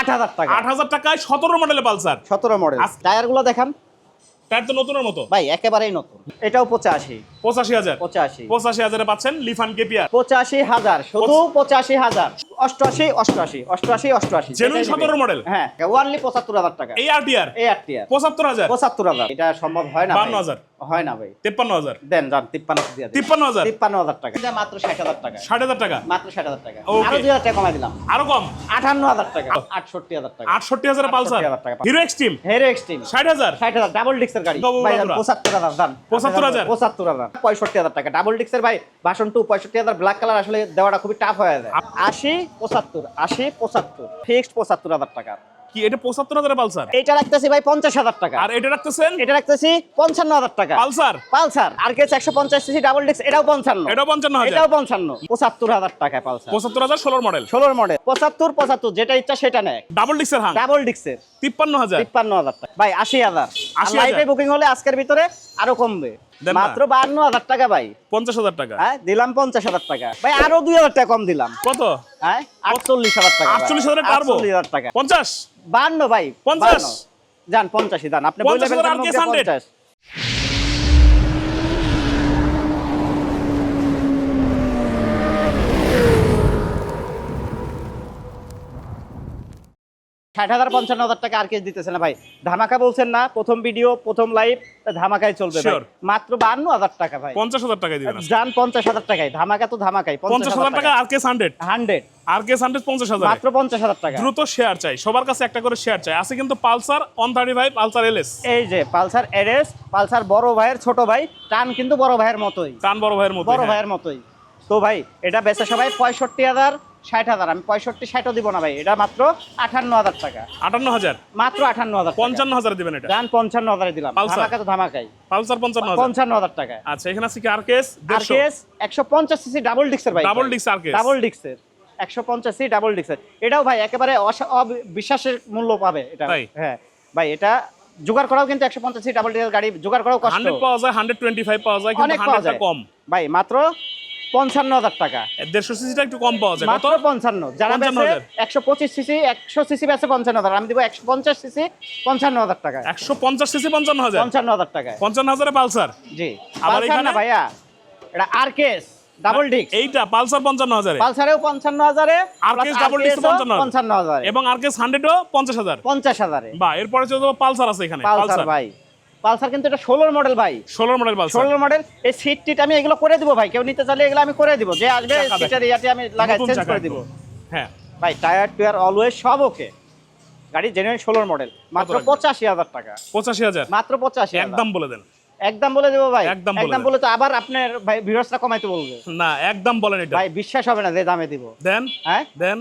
আট হাজার টাকা। আট হাজার টাকায় সতেরো মডেলের পালসার। সতেরো মডেল টায়ারগুলো টায়ারগুলো দেখান। টায়ার তো নতুনের মতো। ভাই একেবারেই নতুন। এটাও পঁচাশি। পঁচাশি হাজার। পঁচাশি। পঁচাশি হাজারে পাচ্ছেন লিফান কেপিয়ার পঁচাশি হাজার। শুধু পঁচাশি হাজার। অষ্টআশি অষ্টআশি অষ্টআশি অষ্টআশি। 17 নেবে। model? হ্যাঁ ওয়ানলি পঁচাত্তর হাজার টাকা। এই আর টিয়ার এই আর পঁচাত্তর হাজার? পঁচাত্তর হাজার। এটা সম্ভব হয় না ভাই। 52,000 হয় না ভাই। তেপ্পান্ন হাজার? দেন যান তিপ্পান্ন দিয়ে তিপ্পান্ন হাজার? তিপ্পান্ন হাজার টাকা। এটা মাত্র ষাট হাজার টাকা। ষাট হাজার টাকা? মাত্র ষাট হাজার টাকা। আরও দুই হাজার টাকা কমাই দিলাম। আরও কম? আটান্ন হাজার টাকা। আটষট্টি হাজার টাকা। আটষট্টি হাজার পালসার? 68,000 টাকা। হিরো এক্সট্রিম হেরো এক্সট্রিম ষাট হাজার? ষাট হাজার। ডাবল ডিক্সের গাড়ি। বাবু ভাই বাবুরা। পঁচাত্তর হাজার দান 75,000? পঁচাত্তর হাজার। পঁয়ষট্টি হাজার টাকা। ডাবল ডিক্সের ভাই ভাষণ টু পঁয়ষট্টি হাজার। ব্ল্যাক কালার আসলে দেওয়াটা খুবই টাফ হয়ে যায়। আশি পঁচাত্তর আশি পঁচাত্তর ফিক্সড পঁচাত্তর হাজার টাকা। কি এটা পঁচাত্তর হাজার পালসার? এটা রাখতেছি ভাই পঞ্চাশ হাজার টাকা। আর এটা রাখতেছেন? এটা রাখতেছি পঞ্চান্ন হাজার টাকা। পালসার? পালসার। আর একশো পঞ্চাশ সিসি ডাবল ডিক্স এটাও পঞ্চান্ন। এটাও পঞ্চান্ন এটাও পঞ্চান্ন। পঁচাত্তর হাজার টাকা পালসার। পঁচাত্তর হাজার ষোলোর মডেল? ষোলোর মডেল। পঁচাত্তর পঁচাত্তর যেটা ইচ্ছা সেটা নেয়। ডাবল হাং? ডাবল ডিক্সের তিপ্পান্ন হাজার? তিপ্পান্ন হাজার টাকা। ভাই আশি হাজার। 80,000 লাইভে বুকিং হলে আজকের ভিতরে আরও কমবে। মাত্র বান্ন হাজার টাকা ভাই। পঞ্চাশ হাজার টাকা? হ্যাঁ দিলাম পঞ্চাশ হাজার টাকা। ভাই আরও দুই হাজার টাকা কম দিলাম। কত? হ্যাঁ আটচল্লিশ হাজার টাকা আটচল্লিশ হাজার টাকা পারব? 48,000 টাকা। পঞ্চাশ? বান্ন ভাই 50 বান্ন। যান পঞ্চাশই যান আপনি বললে 50,000 ফেলবেন আর মুখ কে দিয়ে 100? পঞ্চাশ ষাট হাজার পঞ্চান্ন হাজার টাকা আর কেস দিতেছে না ভাই। ধামাকা বলছেন না প্রথম ভিডিও প্রথম লাইভ ধামাকায় চলবে ভাই। মাত্র বান্ন হাজার টাকা ভাই। পঞ্চাশ হাজার টাকা দিবেন যান পঞ্চাশ হাজার টাকায় ধামাকা তো ধামাকাই পঞ্চাশ হাজার টাকা। R K hundred hundred. R K hundred পঞ্চাশ হাজার। মাত্র পঞ্চাশ হাজার টাকা। দ্রুত শেয়ার চাই। সবার কাছে একটা করে শেয়ার চাই। আছে কিন্তু Pulsar one thirty five Pulsar LS এই যে পালসার এরেস পালসার বড় ভাইয়ের ছোট ভাই টান কিন্তু বড় ভাইয়ের মতোই। টান বড় ভাইয়ের মতো বড় ভাইয়ের মতোই। তো ভাই এটা বেচে সবাই পঁয়ষট্টি হাজার ষাট হাজার আমি পঁয়ষট্টি ষাটও দিব না ভাই এটা মাত্র আঠান্ন হাজার টাকা। আটান্ন হাজার? মাত্র আঠান্ন হাজার পঞ্চান্ন হাজার দিবেন এটা? পঞ্চান্ন হাজারে দিলাম। ধামাকা তো ধামাকাই। পালসার পঞ্চান্ন পঞ্চান্ন হাজার টাকা আচ্ছা এখানে আছে কি আর কেস আর কেস একশো পঞ্চাশ সিসি ডাবল ডিক্সের ভাই। ডাবল ডিক্স আর ডাবল ডিক্সের একশো পঞ্চাশ ডাবল ডিক্সের এটাও ভাই একেবারে অসা- অবি- বিশ্বাসের মূল্য পাবে এটা? হ্যাঁ। ভাই এটা জোগাড় করাও কিন্তু একশো পঞ্চাশ সিসি ডাবল ডিক্সের গাড়ি জোগাড় করাও কষ্ট। হান্ড্রেড পাওয়া যায় হান্ড্রেড টোয়েন্টি ফাইভ পাওয়া যায় কিন্তু অনেক পাওয়া হান্ড্রেডটা যায়। কম। ভাই মাত্র পঞ্চান্ন হাজার টাকা। দেড়শো সিসিটা একটু কম পাওয়া যায়। মাত্র পঞ্চান্ন। যারা একশো পঁচিশ সিসি একশো সিসি বেছে পঞ্চান্ন হাজার। আমি দিব একশো পঞ্চাশ সিসি পঞ্চান্ন হাজার টাকা একশো পঞ্চাশ সিসি পঞ্চান্ন হাজার? পঞ্চান্ন হাজার টাকায়। পঞ্চান্ন হাজারে পালসার? জি। আবার এখানে? ভাইয়া? এটা আর কেস ডাবল ডিক্স এইটা পালসার পঞ্চান্ন হাজারে। পালসারেও পঞ্চান্ন হাজারে RKS double disc 55,000 পঞ্চান্ন হাজারে। এবং আর কেস হান্ড্রেডও পঞ্চাশ হাজার। পঞ্চাশ হাজারে। বা এরপরে চলে পালসার আছে এখানে। পালসার। ভাই। পালসার কিন্তু এটা ষোলোর মডেল ভাই। ষোলোর মডেল পালসার। ষোলোর মডেল এই সিট টিট আমি এগুলো করে দিব ভাই। কেউ নিতে চাইলে এগুলো আমি করে দিব। যে আসবে সিটের ইয়াতে আমি লাগাই চেঞ্জ করে দিব। হ্যাঁ। ভাই টায়ার টুয়ার অলওয়েজ সব ওকে গাড়ি জেনুইন ষোলোর মডেল মাত্র পঁচাশি হাজার টাকা। পঁচাশি হাজার? মাত্র পঁচাশি একদম বলে দেন। একদম বলে দেবো ভাই। একদম বলে একদম বলে তো আবার আপনার ভাই ভিউয়ার্সরা কমাইতে বলবে। না একদম বলেন এটা। ভাই বিশ্বাস হবে না যে দামে দিব। দেন। হ্যাঁ? দেন।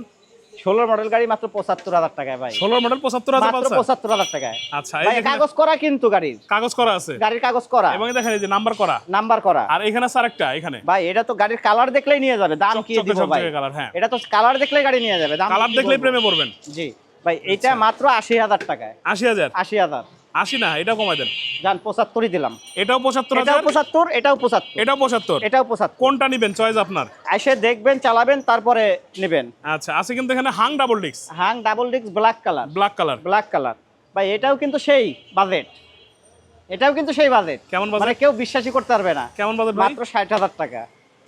ষোলোর মডেল গাড়ি মাত্র পঁচাত্তর হাজার টাকায় ভাই। ষোলোর মডেল পঁচাত্তর হাজার মাত্র পঁচাত্তর হাজার টাকায়। আচ্ছা কাগজ করা কিন্তু গাড়ির কাগজ করা আছে? গাড়ির কাগজ করা। এবং দেখেন এই যে নাম্বার করা। নাম্বার করা। আর এখানে আছে আরেকটা এখানে। ভাই এটা তো গাড়ির কালার দেখলেই নিয়ে যাবে দাম কি দিব ভাই? কালার হ্যাঁ। এটা তো কালার দেখলেই গাড়ি নিয়ে যাবে দাম কালার দেখলেই প্রেমে পড়বেন। জি। ভাই এটা মাত্র আশি হাজার টাকায়। আশি হাজার? আশি হাজার। আশি না এটাও কমাই দেন। যান পঁচাত্তরই দিলাম। এটাও পঁচাত্তর এটাও পঁচাত্তর এটাও পঁচাত্তর। এটাও পঁচাত্তর? এটাও পঁচাত্তর। কোনটা নিবেন? চয়েস আপনার। এসে দেখবেন চালাবেন তারপরে নেবেন। আচ্ছা আছে কিন্তু এখানে হাং ডাবল ডিক্স হাং ডাবল ডিক্স black colour. Black colour. Black colour. ভাই এটাও কিন্তু সেই বাজেট। এটাও কিন্তু সেই বাজেট। কেমন বাজেট? মানে কেউ বিশ্বাসই করতে পারবে না। কেমন বাজেট মাত্র ষাট হাজার টাকা।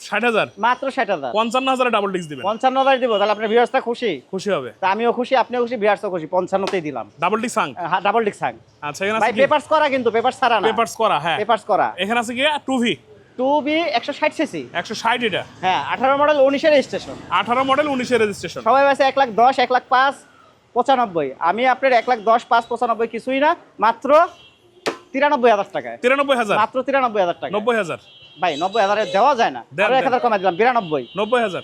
ষাট হাজার? মাত্র ষাট হাজার। পঞ্চান্ন হাজারে ডাবল ডিক্স দিবেন। পঞ্চান্ন হাজার দিব তাহলে আপনার ভিউয়ার্সটা খুশি? খুশি হবে। তা আমিও খুশি আপনিও খুশি ভিউয়ার্সও খুশি পঞ্চান্নতেই দিলাম। ডাবল ডিক্স হাং ডাবল ডিস্ক হাং আচ্ছা এখানে ভাই পেপারস করা কিন্তু পেপারস ছাড়া না। পেপারস করা হ্যাঁ। পেপারস করা। এখানে আছে কি? টু ভি টু বি একশো ষাট সিসি একশো ষাট এটা। হ্যাঁ আঠারো মডেল উনিশের স্টেশন আঠারো মডেল উনিশের রেজিস্ট্রেশন সবাই আছে এক লাখ দশ এক লাখ পাঁচ পঁচানব্বই। আমি আপনার এক লাখ দশ পাঁচ পঁচানব্বই কিছুই না মাত্র তিরানব্বই হাজার টাকায়। তিরানব্বই হাজার? মাত্র তিরানব্বই হাজার টাকা নব্বই হাজার। ভাই নব্বই হাজারে দেওয়া যায় না। আরও এক হাজার কমাই দিলাম বিরানব্বই। নব্বই হাজার।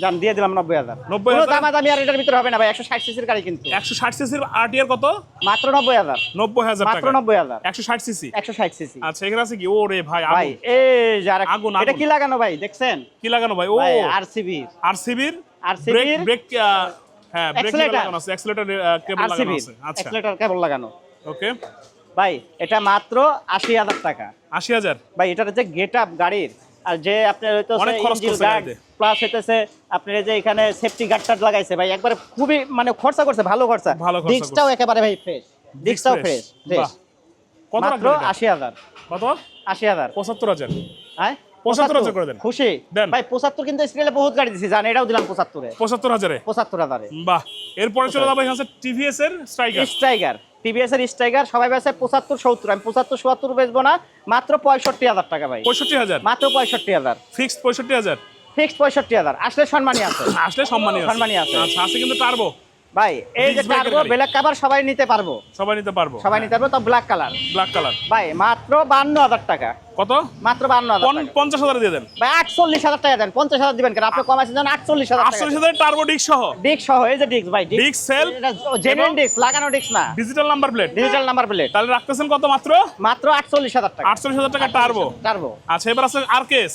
যান দিয়ে দিলাম নব্বই হাজার। 90,000? কোনো দামাদামি আর এটার ভিতরে হবে না ভাই একশো ষাট সিসির গাড়ি কিন্তু। একশো ষাট সিসির আরটিআর কত? মাত্র নব্বই হাজার। নব্বই হাজার মাত্র নব্বই হাজার। একশো ষাট সিসি? একশো ষাট সিসি। আচ্ছা এখানে আছে কি? ও রে ভাই ভাই আগুন। এই যে আরেক- আগুন, এটা কি লাগানো ভাই দেখছেন? কি লাগানো ভাই? ও। ভাই আরসিবি আরসিবির? RCB ব্রেক ব্রেক হ্যাঁ ব্রেক। লাগানো আছে। অ্যাক্সিলারেটর কেবল লাগানো আছে। আচ্ছা। অ্যাক্সিলেটর কেবল লাগানো। ওকে ভাই এটা মাত্র আশি হাজার টাকা। আশি হাজার? ভাই এটার যে গেট আপ গাড়ির। আর যে আপনার অনেক খরচ হইতেছে করছে গার্ড গাড়িতে। প্লাস হইতেছে আপনার যে এখানে সেফটি গার্ড লাগাইছে ভাই একবারে খুবই মানে খরচা করছে ভালো খরচা। ডিস্কটাও একেবারে ভাই ফ্রেশ ডিস্কটাও ফ্রেশ ফ্রেশ মাত্র আশি হাজার। কত? আশি হাজার। পঁচাত্তর হাজার। হ্যাঁ? পঁচাত্তর হাজার করে দেন। খুশি। ভাই পঁচাত্তর কিন্তু স্ক্রিনে বহুত গাড়ি দিছি জান এটাও দিলাম পঁচাত্তরে। পঁচাত্তর হাজারে? পঁচাত্তর হাজারে। বাহ। এরপরে চলে যাব টিভিএস এর স্ট্রাইকার স্ট্রাইকার টিভিএস এর স্ট্রাইকার সবাই বেছে পঁচাত্তর সত্তর। আমি পঁচাত্তর সত্তর বেচবো না মাত্র পঁয়ষট্টি হাজার টাকা ভাই। পঁয়ষট্টি হাজার? মাত্র পঁয়ষট্টি হাজার। ফিক্সড পঁয়ষট্টি হাজার? ফিক্সড পঁয়ষট্টি হাজার। আসলে সম্মানী আছে। আসলে সম্মানী আছে। সম্মানী আছে। আচ্ছা আছে কিন্তু পারব। ভাই এই যে পারব। ব্ল্যাক কাভার সবাই নিতে পারব। সবাই নিতে পারব। সবাই নিতে পারব তো ব্ল্যাক কালার ব্ল্যাক কালার ভাই মাত্র বান্ন হাজার টাকা। কত? মাত্র বান্ন পঞ্চাশ হাজার দিয়ে দেন। ভাই আটচল্লিশ হাজার টাকা দেন। পঞ্চাশ হাজার দিবেন কেন? আপনি কমাইছেন যেন আটচল্লিশ হাজার আটচল্লিশ হাজার টার্বো ডিক সহ? ডিস্ক সহ এই যে ডিস্ক ভাই Disc cell জেনুইন ডিস্ক লাগানো ডিস্ক না। Digital number plate digital number plate তাহলে রাখতেছেন কত মাত্র? মাত্র আটচল্লিশ হাজার টাকা। আটচল্লিশ হাজার টাকা টার্বো টার্বো আচ্ছা এবার আছে R KS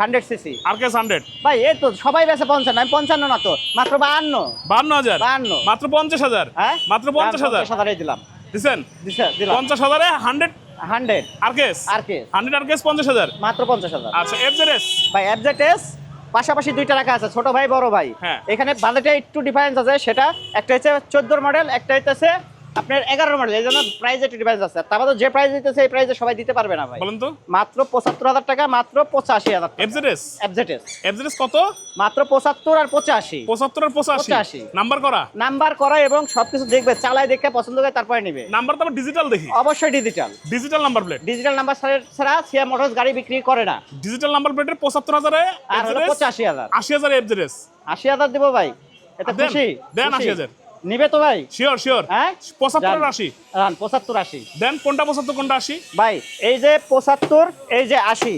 hundred CC RKS hundred ভাই এই তো সবাই বেছে পঞ্চান্ন আমি পঞ্চান্ন না তো মাত্র বাহান্ন। বান্ন হাজার? বাহান্ন। মাত্র পঞ্চাশ হাজার? হ্যাঁ? মাত্র পঞ্চাশ হাজার? হাজারে দিলাম। দিচ্ছেন দিছে- পঞ্চাশ হাজারে hundred hundred. RKS R KS hundred RKS পঞ্চাশ হাজার? মাত্র পঞ্চাশ হাজার। আচ্ছা এফজেডএস? ভাই এফজেডএস পাশাপাশি দুইটা রাখা আছে ছোট ভাই বড় ভাই। হ্যাঁ। এখানে বাজেটে একটু ডিফারেন্স আছে সেটা একটা হচ্ছে চোদ্দোর মডেল একটা হচ্ছে আপনার এগারোর মডেল এই জন্য প্রাইজে একটু ডিফারেন্স আছে। তারপর যে প্রাইস দিতেছে এই প্রাইজে সবাই দিতে পারবে না ভাই। বলেন তো। মাত্র পঁচাত্তর হাজার টাকা মাত্র পঁচাশি হাজার এফজেডএস এফজেডএস এফজেডএস কত? মাত্র পঁচাত্তর আর পঁচাশি। পঁচাত্তর আর পঁচাশি। নাম্বার করা? নাম্বার করা এবং সবকিছু দেখবে চালায় দেখে পছন্দ করে তারপরে নিবে। নাম্বার তো ডিজিটাল দেখি। অবশ্যই digital digital number plate digital number ছাড়া সিয়া মোটরস গাড়ি বিক্রি করে না। ডিজিটাল নাম্বার প্লেটের পঁচাত্তর হাজারে আর পঁচাশি হাজার। আশি হাজার এফজেডএস আশি হাজার দেবো ভাই। এটা খুশি? দেন আশি 80,000 নিবে তো ভাই? শিওর শিওর হ্যাঁ? পঁচাত্তর। আশি। রান পঁচাত্তর আশি। দেন কোনটা পঁচাত্তর কোনটা আশি? ভাই এই যে পঁচাত্তর এই যে আশি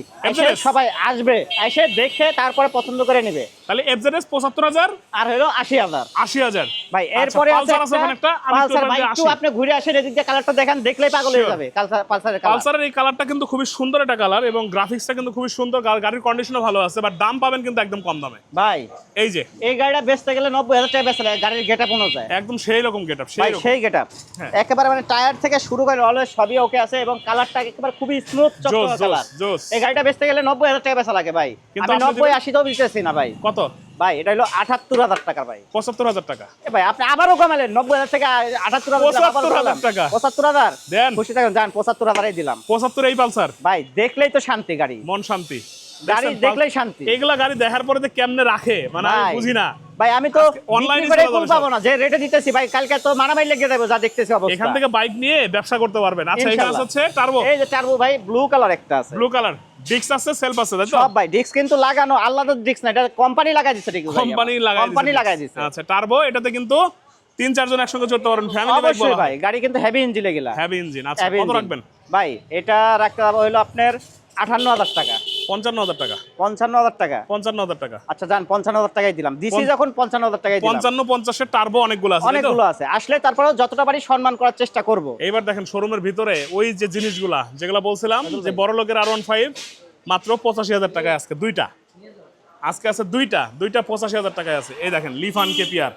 সবাই আসবে এসে দেখে তারপরে পছন্দ করে নিবে। তাহলে এফজেডএস পঁচাত্তর হাজার আর হলো আশি হাজার। আশি হাজার। ভাই আচ্ছা, এরপরে আছে একটা, পালসার ভাই একটু আপনি ঘুরে আসেন এদিক দিয়ে কালারটা দেখেন দেখলেই পাগল হয়ে যাবে পালসারের কালার পালসারের এই কালারটা কিন্তু খুবই সুন্দর একটা কালার এবং গ্রাফিক্সটা কিন্তু খুবই সুন্দর গাড়ির কন্ডিশনও ভালো আছে বাট দাম পাবেন কিন্তু একদম কম দামে। ভাই এই যে। এই গাড়িটা বেচতে গেলে নব্বই হাজার টাকা বেচতে লাগে গাড়ির গেটা পনেরো যায় একদম সেই রকম গেটআপ সেই রকম। সেই গেট হ্যাঁ। একেবারে মানে টায়ার থেকে শুরু করে অলওয়েজ সবই ওকে আছে এবং কালারটা একেবারে খুবই স্মুথ চকচকে কালার এই গাড়িটা বেচতে গেলে নব্বই হাজার টাকা বেচা লাগে ভাই। কিন্তু আমি আপনি নব্বই দিবেন- আশিতেও দিতেছি না ভাই। কত? ভাই এটা হলো আঠাত্তর হাজার টাকা ভাই। পঁচাত্তর হাজার টাকা। এ ভাই আপনি আবারও কমালেন। নব্বই হাজার টাকা আঠাত্তর হাজার দিলাম, আবারও 75,000 কমালাম। টাকা। পঁচাত্তর হাজার? দেন। খুশি থাকুন যান পঁচাত্তর হাজারই দিলাম। পঁচাত্তর এই পালসার ভাই দেখলেই তো শান্তি গাড়ি। মন শান্তি। গাড়ি দেখলেই শান্তি। এইগুলা গাড়ি দেখার পরে কেমনে রাখে মানে। বুঝি না। ভাই আমি তো বিক্রি করে চলে পাবো না যে রেটে দিতেছি ভাই কালকে তো মারামারি লেগে যাবে যা দেখতেছি অবস্থা। এখান থেকে বাইক নিয়ে ব্যবসা করতে পারবেন। আচ্ছা এখানে হচ্ছে টার্বো এই যে টার্বো ভাই ব্লু কালার একটা আছে। ব্লু কালার ডিক্স আছে সেলফ আছে তাই তো? সব ভাই ডিস্ক কিন্তু লাগানো আলাদা ডিস্ক না এটা কোম্পানি লাগাই দিচ্ছে ঠিক কোম্পানি লাগাই কোম্পানি লাগাই দিচ্ছে আচ্ছা টার্বো এটাতে কিন্তু তিন চারজন একসঙ্গে চড়তে পারেন ফ্যামিলি বাইক বলা ভাই গাড়ি কিন্তু হেভি ইঞ্জিনে গেলা হেভি ইঞ্জিন আচ্ছা কত রাখবেন? ভাই এটা রাখতে হলো আপনার আঠান্ন হাজার টাকা। পঞ্চান্ন হাজার টাকা। পঞ্চান্ন হাজার টাকা? পঞ্চান্ন হাজার টাকা। আচ্ছা যান পঞ্চান্ন হাজার টাকাই দিলাম। দিছি যখন পঞ্চান্ন হাজার টাকাই পঞ্চান্ন পঞ্চাশের টার্বো অনেকগুলো আছে অনেকগুলো আছে। আসলে তারপরেও যতটা পারি সম্মান করার চেষ্টা করব। এইবার দেখেন শোরুমের ভিতরে ওই যে জিনিসগুলা যেগুলো বলছিলাম যে বড় লোকের আর ওয়ান ফাইভ মাত্র পঁচাশি হাজার টাকায় আজকে দুইটা। আজকে আছে দুইটা দুইটা পঁচাশি হাজার টাকায় আছে। এই দেখেন লিফান কেপিয়ার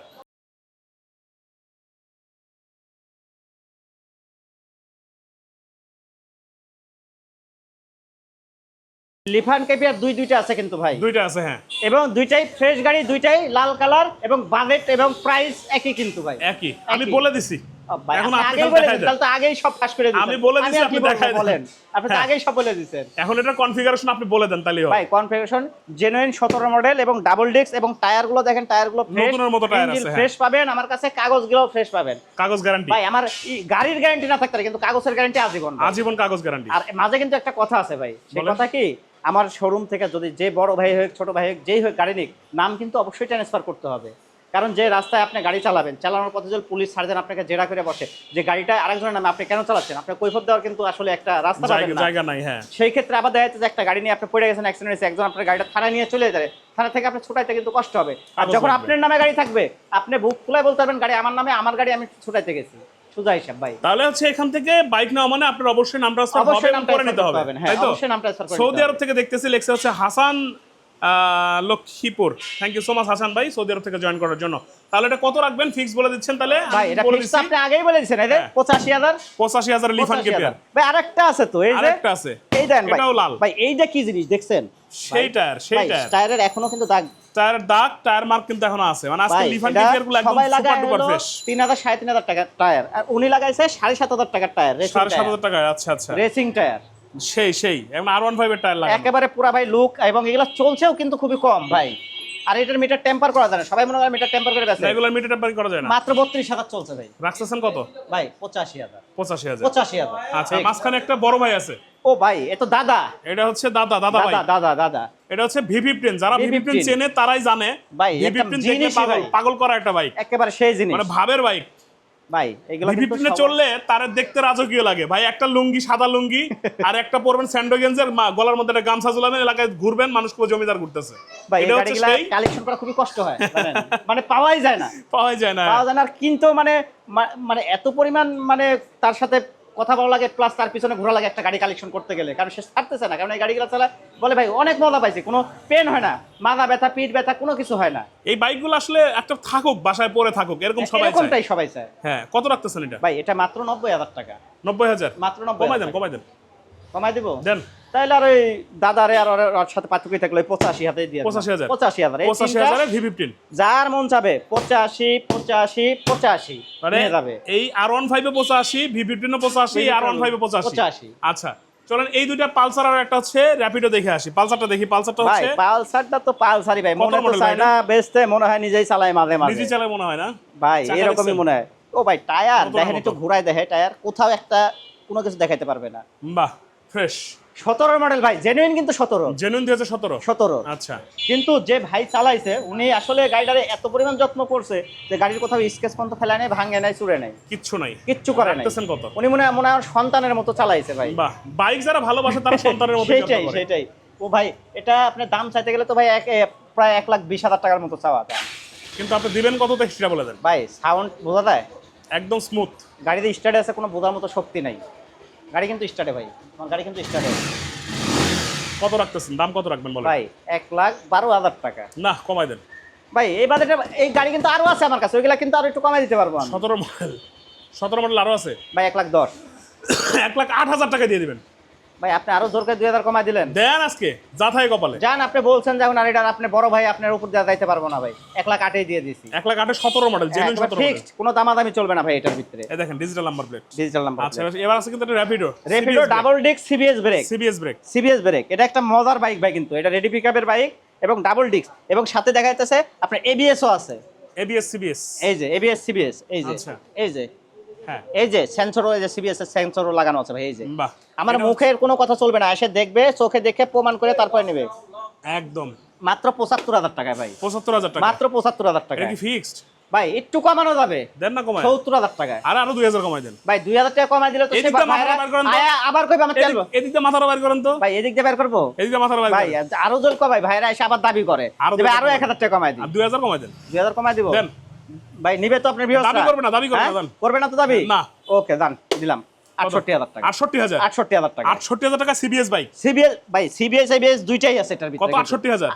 লিফান কেপিয়ার দুই দুইটা আছে কিন্তু ভাই। দুইটা আছে হ্যাঁ। এবং দুইটাই ফ্রেশ গাড়ি দুইটাই লাল কালার এবং বাজেট এবং প্রাইস একই কিন্তু ভাই। একই। আমি বলে দিছি। এখন আপনি আপনি আগেই বলে দেখাই দিন, দেন। তাহলে তো আগেই সব ফাঁস করে আমি বলে দিছি, আপনি দেখাই বলেন? আপনি তো। আগেই সব বলে দিচ্ছেন এখন এটা কনফিগারেশন আপনি বলে দেন তাহলে ভাই কনফিগারেশন জেনুইন সতেরো মডেল এবং ডাবল ডিস্ক এবং টায়ারগুলো দেখেন টায়ারগুলো নতুনের মতো টায়ার আছে, হ্যাঁ। ফ্রেশ পাবেন আমার কাছে ফ্রেশ পাবেন। কাগজ গ্যারান্টি ভাই আমার গাড়ির গ্যারান্টি না থাকতে পারে, কিন্তু কাগজের গ্যারান্টি আজীবন আজীবন কাগজ গ্যারান্টি আর মাঝে কিন্তু একটা কথা আছে ভাই। সেই কথা কি? আমার শোরুম থেকে যদি যে বড় ভাই হোক ছোট ভাই হোক যেই হোক গাড়ি নিক নাম কিন্তু অবশ্যই ট্রান্সফার করতে হবে। কারণ যে রাস্তায় আপনি গাড়ি চালাবেন চালানোর পথে যদি পুলিশ সার্জন আপনাকে জেরা করে বসে যে গাড়িটা আরেকজনের নামে আপনি কেন চালাচ্ছেন? আপনার কৈফত দেওয়ার কিন্তু আসলে একটা রাস্তা জায়গা নাই হ্যাঁ। সেই ক্ষেত্রে আবার দেখা যাচ্ছে যে একটা গাড়ি নিয়ে আপনি পড়ে গেছেন অ্যাক্সিডেন্ট হয়েছে একজন আপনার গাড়িটা থানায় নিয়ে চলে যাবে থানা থেকে আপনি ছুটাইতে কিন্তু কষ্ট হবে। আর যখন আপনার নামে গাড়ি থাকবে আপনি বুক খুলে বলতে পারবেন গাড়ি আমার নামে আমার গাড়ি আমি ছুটাইতে গেছি। সোজা হিসাব ভাই। তাহলে হচ্ছে এখান থেকে বাইক নেওয়া মানে আপনার অবশ্যই নাম ট্রান্সফার হবে করে নিতে হবে। হ্যাঁ, তাই তো? অবশ্যই নাম transfer করে সৌদি আরব থেকে দেখতেছি লেখা হচ্ছে Hasan Lakshmipur. Thank you so much Hasan ভাই সৌদি আরব থেকে জয়েন করার জন্য। তাহলে এটা কত রাখবেন? ফিক্স বলে দিচ্ছেন তাহলে? ভাই এটা দিচ্ছি। আপনি আগেই বলে দিচ্ছেন এই যে। পঁচাশি হাজার। পঁচাশি হাজার লিফান পঁচাশি কেপিয়ার ভাই আরেকটা আছে তো এই যে আরেকটা আছে। এই দেন ভাই। এটাও লাল। ভাই এইটা কি জিনিস দেখছেন? সেই টায়ার সেই টায়ার টায়ারের এখনও কিন্তু দাগ টায়ারের দাগ টায়ার মার্ক কিন্তু এখনও আছে। মানে আজকে লিফানগুলো একদম সুপার ডুপার ফ্রেশ তিন হাজার সাড়ে তিন হাজার টাকার টায়ার আর উনি লাগাইছে সাড়ে সাত হাজার টাকার টায়ার সাড়ে সাত হাজার টাকা আচ্ছা আচ্ছা। রেসিং টায়ার সেই সেই। এবং আর ওয়ান ফাইভের টায়ার লাগে একেবারে পুরা ভাই লুক এবং এগুলো চলছেও কিন্তু খুবই কম ভাই। আর এটার মিটার টেম্পার করা যায় না। সবাই মনে করে মিটার টেম্পার করে রেগুলার মিটার টেম্পার করা যায় না। মাত্র বত্রিশ হাজার চলছে ভাই। রাখতেছেন কত? ভাই পঁচাশি হাজার। পঁচাশি হাজার। পঁচাশি হাজার। আচ্ছা মাঝখানে একটা বড় ভাই আছে। ও ভাই এ তো দাদা। এটা হচ্ছে দাদা দাদা ভাই। দাদা দাদা এটা হচ্ছে ভি ফিফটিন যারা ভি ফিফটিন V15 চেনে তারাই জানে। ভাই, ভি একটা ফিফটিন দেখলে জিনিসই পাগল পাগল করা একটা বাইক একেবারে সেই জিনিস। মানে ভাবের বাইক ভাই এগুলো ভি কিন্তু চললে তার দেখতে রাজকীয় লাগে। ভাই একটা লুঙ্গি সাদা লুঙ্গি আর একটা পরবেন স্যান্ডো গেঞ্জের গলার মধ্যে একটা গামছা ঝুলাবেন এলাকায় ঘুরবেন মানুষ পুরো জমিদার ঘুরতেছে। ভাই এটা হচ্ছে সেই কালেকশন করা খুবই কষ্ট হয় মানে পাওয়াই যায় না। পাওয়া যায় না। পাওয়া যায় না আর কিন্তু মানে মানে এত পরিমাণ মানে তার সাথে কথা বলা লাগে প্লাস তার পিছনে ঘোরা লাগে একটা গাড়ি কালেকশন করতে গেলে। কারণ সে ছাড়তেছে না কারণ এই গাড়িগুলো চালা বলে ভাই অনেক মজা পাইছে কোনো পেন হয় না। মাথা ব্যথা পিঠ ব্যথা কোনো কিছু হয় না। এই বাইকগুলো আসলে একটা থাকুক বাসায় পরে থাকুক এরকম সবাই চায়। এরকমটাই সবাই চায়। হ্যাঁ কত রাখতেছেন এটা? ভাই এটা মাত্র নব্বই হাজার টাকা। নব্বই হাজার? মাত্র নব্বই কমাই দেন কমাই দেন। কমাই দিব? দেন। তাহলে আর ওই দাদারে আর ওর- সাথে পার্থক্য থাকলে পঁচাশি হাতে দিয়ে দিলাম। 85,000 পঁচাশি হাজার। পঁচাশি হাজারে ভি ফিফটিন যার মন চাবে পঁচাশি পঁচাশি পঁচাশি মানে যাবে। এই আর ওয়ান ফাইভে পঁচাশি ভি ফিফটিনে পঁচাশি আর ওয়ান ফাইভে পঁচাশি। পঁচাশি। আচ্ছা চলেন এই দুইটা পালসার আর একটা হচ্ছে র্যাপিডো দেখে আসি। পালসারটা দেখি পালসারটা ভাই হচ্ছে পালসারটা তো পালসারই ভাই। মনে তো চায় না বেচতে মনে হয় নিজেই চালায় মাঝে মাঝে। নিজে চালায় মনে হয় না? ভাই এরকমই মনে হয়। ও ভাই টায়ার দেখেন একটু ঘুরাই দেখে। টায়ার কোথাও একটা কোনো কিছু দেখাইতে পারবে না। বাহ। ফ্রেশ। সতেরো মডেল ভাই জেনুইন কিন্তু সতেরো। জেনুইন দুই হাজার সতেরো? সতেরো। আচ্ছা। কিন্তু যে ভাই চালাইছে উনি আসলে গাড়িটারে এত পরিমাণ যত্ন করছে যে গাড়ির কোথাও স্কেচ পর্যন্ত ফেলায় নাই ভাঙে নাই চুরে নাই। কিচ্ছু নাই। কিচ্ছু করে নাই। কত? উনি মনে মনে হয় সন্তানের মতো চালাইছে ভাই। বাহ বাইক যারা ভালোবাসে তারা সন্তানের মতো সেইটাই সেইটাই। ও ভাই এটা আপনার দাম চাইতে গেলে তো ভাই এক প্রায় এক লাখ বিশ হাজার টাকার মতো চাওয়া কিন্তু আপনি দিবেন কত সেটা বলে দেন। ভাই সাউন্ড বোঝা যায়? একদম স্মুথ গাড়িতে স্টার্টে আছে কোনো বোঝার মতো শক্তি নাই। গাড়ি কিন্তু স্টার্টে ভাই। আমার গাড়ি কিন্তু স্টার্টে কত রাখতেছেন? দাম কত রাখবেন বলেন? ভাই এক লাখ বারো হাজার টাকা। না কমাই দেন। ভাই এই বাজেটে এই গাড়ি কিন্তু আরও আছে আমার কাছে। ওইগুলা কিন্তু আরও একটু কমাই দিতে পারব সতেরো মডেল। সতেরো মডেল আরও আছে? ভাই এক লাখ দশ। এক লাখ আট হাজার টাকা দিয়ে দিবেন। ভাই আপনি আরও জোর করে দুই হাজার কমাই দিলেন। দেন আজকে যা থাকে কপালে। যান আপনি বলছেন যখন আর এটা আপনি বড় ভাই আপনার উপর দেওয়া যাইতে পারব না ভাই। এক লাখ দিয়ে দিছি এক লাখ আটে সতেরো মডেল জেনুইন মডেল ফিক্সড কোনো দামাদামি চলবে না ভাই এটার ভিতরে। এই দেখেন digital number plate digital number আচ্ছা এবার আছে কিন্তু একটা Rapido Rapido double disc CBS brake CBS brake CBS brake এটা একটা মজার বাইক ভাই কিন্তু। এটা রেডি পিকআপের বাইক এবং ডাবল ডিস্ক এবং সাথে দেখা যাচ্ছে আপনার এবিএসও আছে। এবিএস সিবিএস এই যে এবিএস সিবিএস এই যে। আচ্ছা। এই যে। এই যে সেন্সরও এই যে সিবিএস এর সেন্সরও লাগানো আছে ভাই এই যে। আমার মুখের কোনো কথা চলবে না এসে দেখবে চোখে দেখে প্রমাণ করে তারপরে নেবে। একদম। মাত্র পঁচাত্তর হাজার টাকায় ভাই। পঁচাত্তর হাজার টাকা। মাত্র পঁচাত্তর হাজার ফিক্সড ভাই একটু কমানো যাবে। দেন না কমায়। সত্তর হাজার টাকায়। আর আরও দুই হাজার কমাই দেন। ভাই দুই হাজার টাকা কমাই দিলে তো আবার কইবে আমার তেল এদিক- মাথাটা বাইর করেন তো। ভাই এদিক দিয়ে বের করব? মাথাটা বাইর ভাই আরও জোর কমাই ভাইরা এসে আবার দাবি করে। আরও যে ভাই, 2000 আরও এক হাজার টাকা কমাই আর দুই হাজার কমাই দেন। দুই হাজার কমাই দিব। দেন। ভাই নিবে তো আপনার ভিউয়ার্সরা দাবি করবে না, দাবি করবে না, হ্যাঁ? করবে না তো দাবি? না। ওকে দান দিলাম।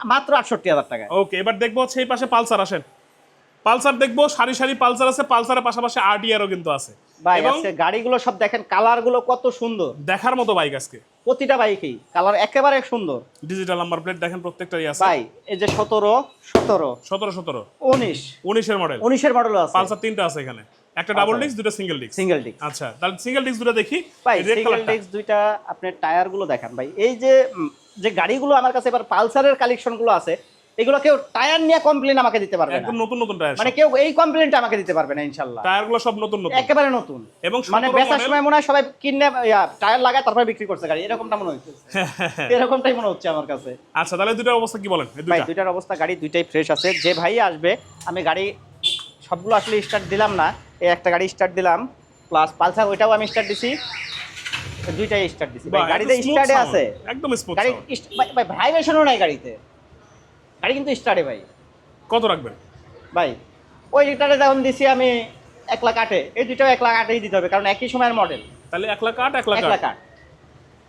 মাত্র আটষট্টি হাজার টাকা ওকে এবার দেখব হচ্ছে এই পাশে পালসার আসেন। পালসার দেখব সারি সারি পালসার আছে পালসারের পাশাপাশি আরটিআরও কিন্তু আছে। ভাই আজকে গাড়িগুলো সব দেখেন কালারগুলো কত সুন্দর। দেখার মতো বাইক আজকে। প্রতিটা বাইকই কালার একেবারে সুন্দর। ডিজিটাল নাম্বার প্লেট দেখেন প্রত্যেকটাই আছে। ভাই এই যে সতেরো সতেরো। সতেরো সতেরো। উনিশ। উনিশের মডেল উনিশের মডেল আছে। পালসার তিনটা আছে এখানে। একটা ডাবল ডিস্ক দুটো সিঙ্গেল ডিস্ক সিঙ্গেল ডিস্ক আচ্ছা তাহলে সিঙ্গেল ডিস্ক দুটো দেখি। ভাই সিঙ্গেল ডিস্ক দুইটা আপনার টায়ারগুলো দেখেন। ভাই এই যে যে গাড়িগুলো আমার কাছে এবার পালসারের কালেকশনগুলো আছে এগুলো কেউ টায়ার নিয়ে কমপ্লেন আমাকে দিতে পারবে একদম নতুন নতুন টায়ার মানে কেউ এই কমপ্লেনটা আমাকে দিতে পারবে না ইনশাল্লাহ টায়ারগুলো সব নতুন নতুন। একেবারে নতুন। এবং মানে বেচার সময় মনে হয় সবাই কিনে টায়ার লাগায় তারপরে বিক্রি করছে গাড়ি। এরকমটা মনে হচ্ছে। এরকমটাই মনে হচ্ছে আমার কাছে। আচ্ছা তাহলে দুটার অবস্থা কি বলেন? ভাই অবস্থা গাড়ি দুইটাই ফ্রেশ আছে। যে ভাই আসবে আমি গাড়ি সবগুলো আসলে স্টার্ট দিলাম না। এই একটা গাড়ি স্টার্ট দিলাম প্লাস পালসার ওইটাও আমি স্টার্ট দিছি। দুইটাই স্টার্ট দিছি। গাড়িতে স্টার্টে আছে। একদম স্মুথ গাড়ি ভাই- ভাই ভাইব্রেশনও নাই গাড়িতে। গাড়ি কিন্তু স্টার্টে ভাই। কত রাখবেন? ভাই ওই রিটারে যখন দিছি আমি এক লাখ আটে এই দুইটাও এক লাখ আটেই দিতে হবে কারণ একই সময়ের মডেল তাহলে এক লাখ আট এক লাখ এক লাখ আট।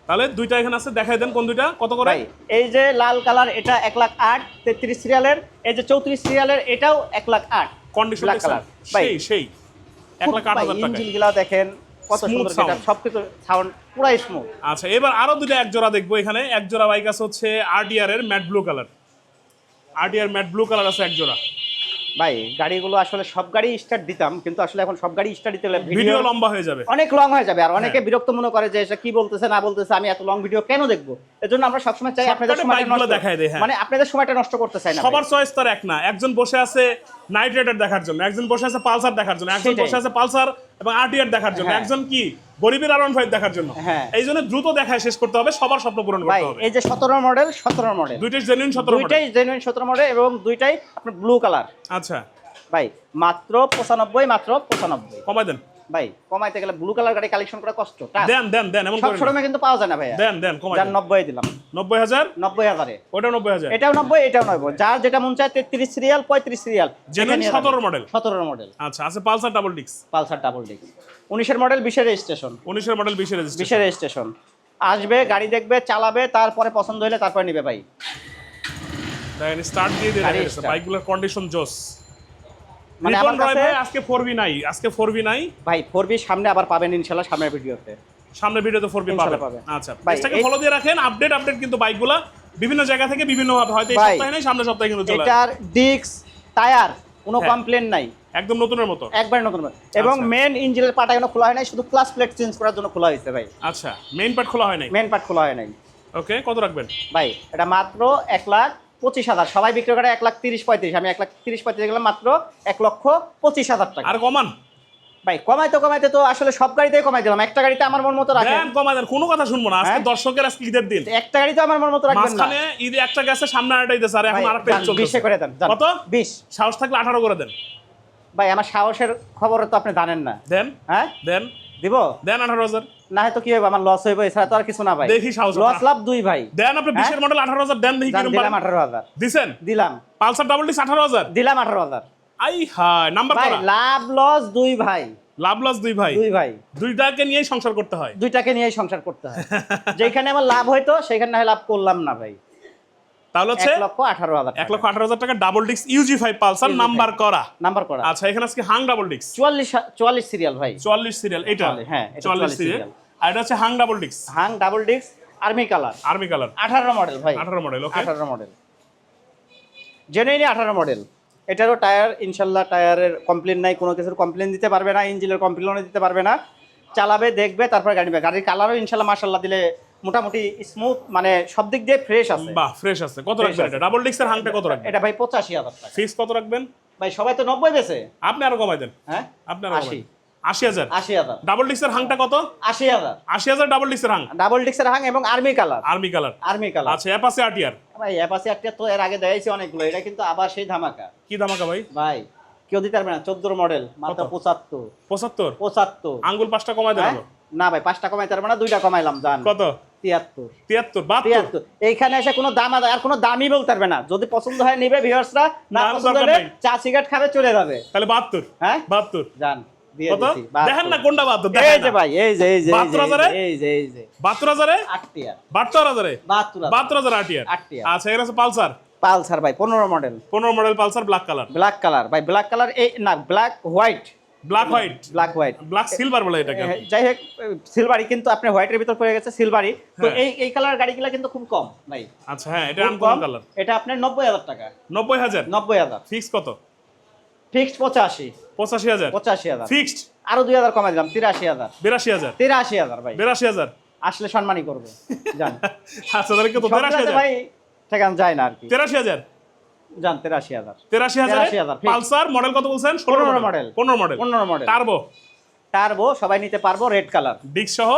তাহলে দুইটা এখানে আছে দেখাই দেন কোন দুইটা কত করে? এই যে লাল কালার এটা এক লাখ আট তেত্রিশ সিরিয়ালের এই যে চৌত্রিশ সিরিয়ালের এটাও এক লাখ আট। Condition color। ভাই, সেই সেই। এক লাখ আট হাজার টাকা ইঞ্জিনগুলা দেখেন কত সুন্দর sound। এটা সবকিছু সাউন্ড স্মুথ আচ্ছা এবার আরও দুটো এক জোড়া দেখব এখানে। এক জোড়া বাইক আছে হচ্ছে আরডিআর এর matte blue colour RDR matte blue colour আছে এক জোড়া ভাই গাড়িগুলো আসলে সব গাড়ি স্টার্ট দিতাম কিন্তু আসলে এখন সব গাড়ি স্টার্ট দিতে ভিডিও লম্বা হয়ে যাবে। অনেক লং হয়ে যাবে আর অনেকে হ্যাঁ। বিরক্ত মনে করে যে এটা কি বলতেছে না বলতেছে আমি এত লং ভিডিও কেন দেখব? এজন্য আমরা সবসময় চাই আপনাদের সময়টা নষ্ট দেখায় দেয়, হ্যাঁ। মানে আপনাদের সময়টা নষ্ট করতে চাই না সবার চয়েস তার এক না। একজন বসে আছে নাইট রাইডার দেখার জন্য একজন বসে আছে পালসার দেখার জন্য একজন বসে আছে পালসার এবং আরটিআর দেখার জন্য। হ্যাঁ। একজন কি? গরিবের আর ফাইভ দেখার জন্য। হ্যাঁ। এই জন্য দ্রুত দেখায় শেষ করতে হবে সবার স্বপ্ন পূরণ করতে হবে। এই যে সতেরো মডেল সতেরো মডেল দুইটাই জেনুইন সতেরো দুইটাই জেনুইন সতেরো মডেল এবং দুইটাই আপনার ব্লু কালার আচ্ছা। ভাই মাত্র পঁচানব্বই মাত্র পঁচানব্বই। কমাই দেন। ভাই কমাইতে গেলে ব্লু কালার গাড়ি কালেকশন করা কষ্ট দেন দেন দেন এমন সব শোরুমে কিন্তু পাওয়া যায় না ভাইয়া। দেন দেন কমাই যার দেন। নব্বই দিলাম। ওটা এটাও নব্বই এটাও নব্বই। যার যেটা মন চায় তেত্রিশ সিরিয়াল পঁয়ত্রিশ সিরিয়াল Genuine 17 model। সতেরো মডেল আচ্ছা আছে পালসার ডাবল ডিক্স পালসার ডাবল ডিস্ক উনিশের মডেল বিশের রেজিস্ট্রেশন উনিশের মডেল বিশের রেজিস্ট্রেশন বিশের রেজিস্ট্রেশন আসবে গাড়ি দেখবে চালাবে তারপরে পছন্দ হলে তারপরে নিবে ভাই। দেখেন স্টার্ট দিয়ে। বাইকগুলোর কন্ডিশন জোস। মানে আমার কাছে আজকে ফোর বি নাই আজকে ফোর বি নাই। ভাই ফোর বি সামনে আবার পাবেন ইনশাল্লাহ সামনের ভিডিওতে। সামনে ভিডিওতে ফোর বি পাবেন। পাবেন। আচ্ছা পেজটাকে ফলো দিয়ে রাখেন আপডেট আপডেট কিন্তু বাইকগুলা বিভিন্ন জায়গা থেকে বিভিন্ন হয়তো এই সপ্তাহে নেই সামনের সপ্তাহে কিন্তু চলে এটার ডিস্ক টায়ার কোনো হ্যাঁ। কমপ্লেন নাই। একদম নতুনের মতো। একবার নতুন এবং। মেন ইঞ্জিনের পাটা এখনও খোলা হয় নাই শুধু ক্লাস প্লেট চেঞ্জ করার জন্য খোলা হয়েছে ভাই। আচ্ছা মেইন পার্ট খোলা হয় নাই। মেন পার্ট খোলা হয় নাই। ওকে কত রাখবেন? ভাই এটা মাত্র এক লাখ পঁচিশ হাজার। সবাই বিক্রি করে এক লাখ তিরিশ পঁয়ত্রিশ। আমি এক লাখ তিরিশ পঁয়ত্রিশ গেলাম মাত্র এক লক্ষ পঁচিশ হাজার টাকা। আর কমান। ভাই কমাইতে কমাইতে তো আসলে সব গাড়িতেই কমাই দিলাম। একটা গাড়িতে আমার মন মতো রাখেন। দেন কমা দেন কোনো কথা শুনব না। আজকে হ্যাঁ? দর্শকের আজকে ঈদের দিন। একটা গাড়ি তো আমার মন মতো রাখবেন না। মাঝখানে ঈদে একটা গেছে সামনে আরেকটা ঈদে আর এখন আরেকটা ঈদ চলতেছে। বিশে করে দেন। কত? বিশ। সাহস থাকলে আঠারো করে দেন। ভাই আমার সাহসের খবর তো আপনি জানেন না। দেন। হ্যাঁ? দেন। দিব? দেন আঠারো হাজার। না হয়তো কি হবে আমার লস হইব এছাড়া তো আর কিছু না ভাই। দেখি সাহস লস লাভ দুই ভাই। দেন আপনি বিশের মডেল আঠারো হাজার দেন দেখি কীরকম দিলাম দিলাম। পালসার ডাবল ডিস আঠারো হাজার। দিলাম আঠারো হাজার। আই হাই নাম্বার ভাই লাভ লস দুই ভাই। লাভ লস দুই ভাই। দুই ভাই। দুইটাকে নিয়েই সংসার করতে হয়। দুইটাকে নিয়েই সংসার করতে হয়। যেখানে আমার লাভ হইতো সেখানে না হয় লাভ করলাম না ভাই। তাহলে হচ্ছে এক লক্ষ আঠারো হাজার এক লক্ষ আঠারো হাজার টাকা ডাবল ডিক্স ইউজি ফাইভ পালসার নাম্বার করা। নাম্বার করা। আচ্ছা এখানে আজকে হাং ডাবল ডিক্স চুয়াল্লিশ চুয়াল্লিশ সিরিয়াল ভাই। চুয়াল্লিশ সিরিয়াল এটা? হ্যাঁ, চুয়াল্লিশ 44 সিরিয়াল আর এটা হচ্ছে হাং ডাবল ডিক্স Hang double disc army colour army colour আঠারো মডেল ভাই। আঠারো মডেল ওকে আঠারো মডেল জেনুইনই আঠারো মডেল এটারও টায়ার ইনশাল্লাহ টায়ারের কমপ্লেন নাই কোনো কিছুর কমপ্লেন দিতে পারবে না ইঞ্জিনের কমপ্লেনও দিতে পারবে না। চালাবে দেখবে তারপর গাড়ি গাড়ির কালারও ইনশাল্লাহ মার্শাল্লাহ দিলে মোটামুটি স্মুথ মানে সব দিক দিয়ে ফ্রেশ আছে। বাহ ফ্রেশ আছে। কত রাখবেন এটা? ডাবল ডিক্সের হাংটা কত রাখবেন? এটা ভাই পঁচাশি হাজার টাকা। ফিক্স কত রাখবেন? ভাই সবাই তো নব্বই বেছে আপনি আরও কমাই দেন। হ্যাঁ? আপনি আরও আশি। কমাই আশি হাজার? আশি হাজার। ডাবল ডিক্সের হাংটা কত? আশি হাজার। আশি হাজার ডাবল ডিক্সের হাং? ডাবল ডিক্সের হাং এবং army colour army colour army colour আচ্ছা অ্যাপাসে আরটিআর ভাই অ্যাপাসি আটিয়ার তো এর আগে দেখাইছি অনেকগুলো। এটা কিন্তু আবার সেই ধামাকা। কি ধামাকা ভাই? ভাই কেউ দিতে পারবে না। চোদ্দোর মডেল মাত্র? পঁচাত্তর। পঁচাত্তর? পঁচাত্তর। আঙ্গুল পাঁচটা কমাই দেন হ্যাঁ? না ভাই পাঁচটা কমাই পারবে না দুইটা কমাইলাম জান। কত? তিয়াত্তর। তিয়াত্তর তিয়াত্তর। এইখানে এসে কোনো দাম আর কোনো দামই বলতে পারবে না। যদি পছন্দ হয় নিবে ভিউয়ার্সরা না না, পছন্দ হলে চা সিগারেট খাবে চলে যাবে। তাহলে বাহাত্তর। হ্যাঁ? বাহাত্তর। জান দিয়ে কত? দিছি। বাহাত্তর। দেখেন না কোনটা বাহাত্তর এই যে ভাই এই যে এই যে বাহাত্তর হাজারে? এই যে এই যে। বাহাত্তর হাজারে? আটটিয়া বাহাত্তর হাজারে? বাহাত্তর বাহাত্তর হাজার আটিয়ার আটটিয়া। আচ্ছা এর আছে পালসার? পালসার ভাই পনেরো মডেল পনেরো model Pulsar black colour black colour ভাই ব্ল্যাক কালার এই না black white black white black white black silver বলে এটাকে। যাই হোক সিলভারি কিন্তু আপনি হোয়াইটের ভিতর পড়ে গেছে সিলভারি তো হ্যাঁ। এই এই কালার গাড়িগুলো কিন্তু খুব কম ভাই। আচ্ছা হ্যাঁ এটা কম। কালার এটা আপনার নব্বই হাজার টাকা। নব্বই হাজার? নব্বই হাজার। ফিক্স কত? ফিক্সড পঁচাশি। পঁচাশি হাজার? পঁচাশি হাজার। ফিক্সড আরও দুই হাজার কমাই দিলাম তিরাশি হাজার। বিরাশি হাজার? তিরাশি হাজার ভাই। বিরাশি হাজার? আসলে সম্মানই করব জান। আচ্ছা তাহলে কত ভাই ঠেকান যায় না আর কি। তেরাশি হাজার? জান তিরাশি হাজার। তেরাশি হাজার 83,000 fixed। পালসার মডেল কত বলছেন? পনেরো মডেল পনেরো মডেল পনেরো মডেল টার্বো টার্বো সবাই নিতে পারব রেড কালার ডিক্স সহ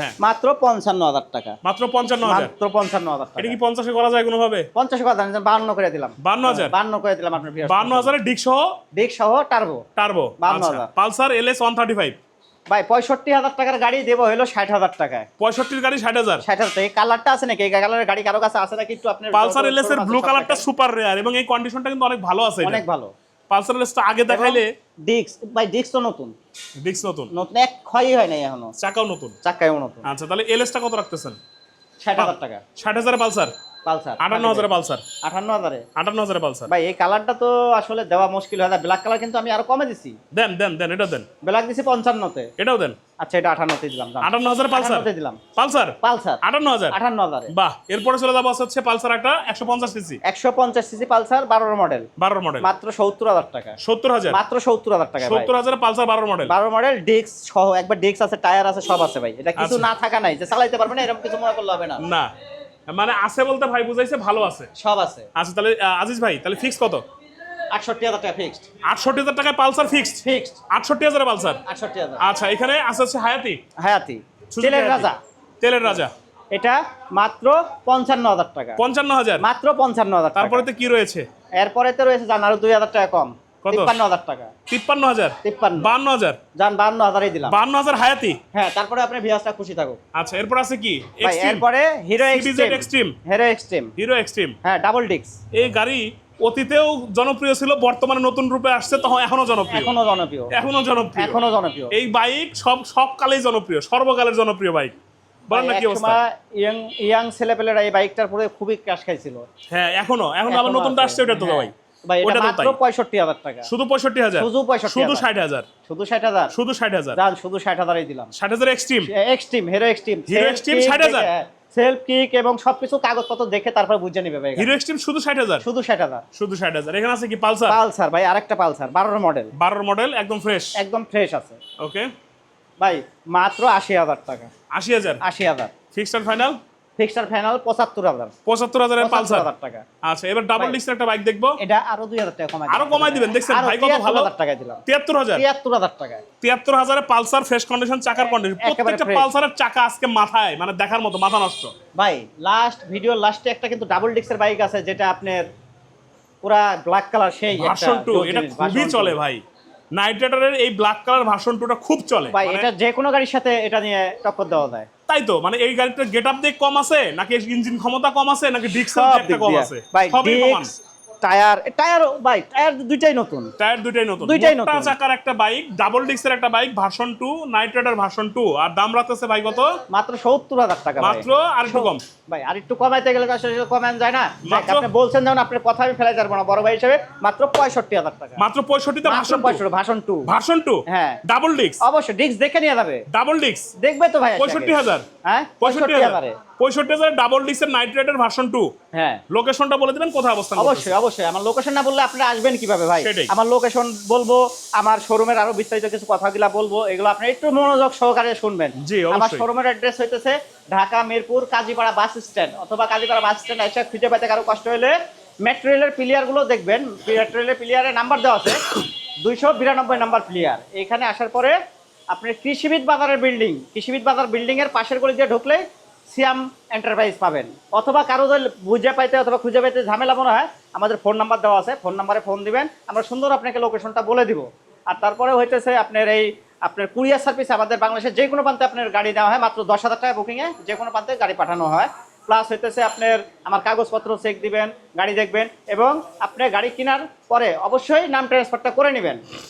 হ্যাঁ। মাত্র পঞ্চান্ন হাজার টাকা। মাত্র পঞ্চান্ন মাত্র পঞ্চান্ন হাজার টাকা। এটা কি পঞ্চাশে করা যায় কোনো ভাবে পঞ্চাশ কথা জানেন, বাহান্ন করে দিলাম। বান্ন হাজার? বান্ন করে দিলাম আপনার বান্ন হাজারে ডিক্স সহ দিক সহ টার্বো টার্বো বান্ন আচ্ছা। হাজার। Pulsar L S one thirty five. ভাই পঁয়ষট্টি হাজার টাকার গাড়ি দেবো হলো ষাট হাজার টাকায়। পঁয়ষট্টির গাড়ি ষাট হাজার? ষাট হাজার টাকা। কালারটা আছে নাকি? এই কালারের গাড়ি কারও কাছে আছে নাকি একটু আপনার পালসার এলএস এর ব্লু কালারটা সুপার রেয়ার এবং এই কন্ডিশনটা কিন্তু অনেক ভালো আছে অনেক ভালো। পালসার এলএসটা আগে দেখাইলে ডিক্স ভাই ডিক্স তো নতুন। ডিক্স নতুন। নতুন এক ক্ষয়ই হয় নাই এখনও। চাকাও নতুন। চাক্কায়ও নতুন। আচ্ছা তাহলে এলএসটা কত রাখতেছেন? ষাট হাজার টাকা। ষাট হাজার পালসার পালসার আটান্ন হাজারে পালসার। আটান্ন হাজারে? আটান্ন হাজারে পালসার। ভাই এই কালারটা তো আসলে দেওয়া মুশকিল হয় না। ব্ল্যাক কালার কিন্তু আমি আরও কমে দিছি। দেন দেন দেন এটা দেন। ব্ল্যাক দিছি পঞ্চান্নতে। এটাও দেন। আচ্ছা এটা আঠান্নতে দিলাম আটান্ন হাজারে পালসার। দিলাম। পালসার? পালসার। আটান্ন হাজার? আটান্ন হাজারে। বাহ এরপরে চলে যাব হচ্ছে পালসার একটা একশো পঞ্চাশ সিসি একশো পঞ্চাশ সিসি পালসার বারোর মডেল বারোর মডেল মাত্র সত্তর হাজার টাকা। সত্তর হাজার? মাত্র সত্তর হাজার টাকা সত্তর হাজারে পালসার বারোর মডেল বারো মডেল ডিস্ক সহ একবার ডিস্ক আছে টায়ার আছে সব আছে ভাই। এটা কিছু আচ্ছা। না থাকা নাই। যে চালাইতে পারবে না এরকম কিছু মনে করলে হবে না। না। মানে আছে বলতে ভাই বুঝাইছে ভালো আছে। সব আছে। আচ্ছা তাহলে আজিজ ভাই তাহলে ফিক্স কত? আটষট্টি হাজার টাকা ফিক্সড আটষট্টি হাজার টাকায় পালসার ফিক্সড ফিক্সড আটষট্টি হাজারে পালসার? আটষট্টি হাজার। আচ্ছা এখানে আছে হচ্ছে হায়াতি? হায়াতি। তেলের রাজা। তেলের রাজা। এটা মাত্র পঞ্চান্ন হাজার টাকা। পঞ্চান্ন হাজার? মাত্র পঞ্চান্ন হাজার তারপরে তো কি রয়েছে? এরপরে তো রয়েছে জান আরও দুই হাজার টাকা কম? তিপ্পান্ন হাজার টাকা। তিপ্পান্ন হাজার? তিপ্পান্ন। বান্ন হাজার? যান বান্ন হাজারই দিলাম। বান্ন হাজার হায়াতি? হ্যাঁ তারপরে আপনি ভিয়াসটা খুশি থাকুক। আচ্ছা এরপর আছে কি? এরপরে Hero Xtreme Hero Xtreme Hero Xtreme হ্যাঁ ডাবল ডিক্স এই গাড়ি অতীতেও জনপ্রিয় ছিল বর্তমানে নতুন রূপে আসছে তখন এখনও জনপ্রিয়। এখনও জনপ্রিয়। এখনও জনপ্রিয়। এখনও জনপ্রিয়। এই বাইক সব সব কালেই জনপ্রিয় সর্বকালের জনপ্রিয় বাইক ইয়াং ছেলেপেলেরা এই বাইকটার পরে খুবই ক্রাশ খাইছিল। হ্যাঁ এখনও এখন আবার নতুনটা আসছে ওটা তো হ্যাঁ। ভাই। ওটা মাত্র টাকা। শুধু শুধু 65,000 শুধু শুধু ষাট হাজার। শুধু ষাট হাজার। শুধু ষাট হাজারই দিলাম। ষাট হাজার Xtreme Xtreme Hero Xtreme Hero Extreme 60,000 self kick এবং সবকিছু কাগজপত্র দেখে তারপর বুঝে নিবে ভাই হিরো এক্সট্রিম শুধু ষাট হাজার। শুধু ষাট হাজার। শুধু ষাট হাজার। এখানে আছে কি পালসার? পালসার ভাই আরেকটা পালসার বারোর মডেল বারোর মডেল একদম ফ্রেশ একদম ফ্রেশ আছে। ওকে ভাই মাত্র আশি হাজার টাকা। আশি হাজার। আশি হাজার। ফিক্সড ফাইনাল ফিক্সড ফাইনাল পঁচাত্তর হাজার। পঁচাত্তর হাজারের পঁচাত্তর পালসার টাকা। আচ্ছা এবার ডাবল একটা বাইক দেখব? এটা আরও দুই হাজার টাকা কমাই আরও কমাই দিবেন, দেখছেন ভাই কত ভালো? টাকা দিলাম। তিয়াত্তর হাজার। তিয়াত্তর হাজার টাকা তিয়াত্তর হাজারে পালসার ফ্রেশ কন্ডিশন চাকার কন্ডিশন প্রত্যেকটা পালসারের চাকা আজকে মাথায় মানে দেখার মতো মাথা নষ্ট। ভাই লাস্ট ভিডিওর লাস্টে একটা কিন্তু ডাবল ডিস্কের বাইক আছে যেটা আপনার পুরা ব্ল্যাক কালার সেই ভার্সন টু এটা খুবই চলে ভাই। নাইট রাইডারের এই ব্ল্যাক কালার ভার্সন টুটা খুব চলে। ভাই মানে এটা যে কোনো গাড়ির সাথে এটা নিয়ে টক্কর দেওয়া যায়। তাই তো? মানে এই গাড়িটার গেট আপ দিয়ে কম আছে? নাকি ইঞ্জিন ক্ষমতা কম আছে? নাকি ডিক্স কম আছে? সবই কম ডিস্ক টায়ার টায়ার ভাই টায়ার দুইটাই নতুন। টায়ার দুইটাই নতুন। দুইটাই নতুন। চাকার একটা বাইক ডাবল ডিক্সের একটা bike version two night rider version two আর দাম রাখতেছে ভাই কত? মাত্র সত্তর হাজার টাকা ভাই। মাত্র আর একটু কম। ভাই আর একটু কমাইতে গেলে তো আসলে কমান যায় না। আপনি বলছেন যেমন আপনার কথা আমি ফেলাই যাব না বড় ভাই হিসেবে। মাত্র পঁয়ষট্টি হাজার টাকা। মাত্র পঁয়ষট্টিতে মাত্র ভার্সন টু পঁয়ষট্টি ভাষণ টু ভার্সন টু হ্যাঁ। ডাবল ডিক্স অবশ্যই ডিস্ক দেখে নিয়ে যাবে। ডাবল ডিক্স দেখবে তো ভাই এসে পঁয়ষট্টি আগে। হাজার? হ্যাঁ? পঁয়ষট্টি পঁয়ষট্টি হাজার ডাবল ডিক্সের নাইট রাইডার ভার্সন টু হ্যাঁ। লোকেশনটা বলে দিবেন কোথায় অবস্থান অবশ্যই অবশ্যই। আমার লোকেশন না বললে আপনারা আসবেন কীভাবে ভাই। আমার লোকেশন বলব আমার শোরুমের আরও বিস্তারিত কিছু কথাগুলা বলব এগুলো আপনি একটু মনোযোগ সহকারে শুনবেন। জি, আমার শোরুমের অ্যাড্রেস হইতেছে ঢাকা মিরপুর কাজীপাড়া বাস স্ট্যান্ড অথবা কাজীপাড়া বাস স্ট্যান্ড এসে খুঁজে পেতে কারও কষ্ট হলে প্লেয়ারগুলো দেখবেন। মেট্রো রেলের প্লেয়ারের নাম্বার দেওয়া আছে। দুইশো বিরানব্বই নাম্বার প্লেয়ার এখানে আসার পরে আপনি কৃষিবিদ বাজারের বিল্ডিং কৃষিবিদ বাজার বিল্ডিং এর পাশের গলি দিয়ে ঢুকলে সিয়াম এন্টারপ্রাইজ পাবেন। অথবা কারও যদি বুঝে পাইতে অথবা খুঁজে পাইতে ঝামেলা মনে হয়, আমাদের ফোন নাম্বার দেওয়া আছে ফোন নাম্বারে ফোন দিবেন, আমরা সুন্দর আপনাকে লোকেশনটা বলে দিব। আর তারপরে হইতেছে আপনার এই, আপনার কুরিয়ার সার্ভিস আমাদের বাংলাদেশের যে কোনো প্রান্তে আপনার গাড়ি দেওয়া হয়, মাত্র দশ হাজার টাকা বুকিংয়ে যে কোনো প্রান্তে গাড়ি পাঠানো হয়। প্লাস হইতেছে আপনার, আমার কাগজপত্র চেক দিবেন, গাড়ি দেখবেন, এবং আপনি গাড়ি কেনার পরে অবশ্যই নাম ট্রান্সফারটা করে নেবেন।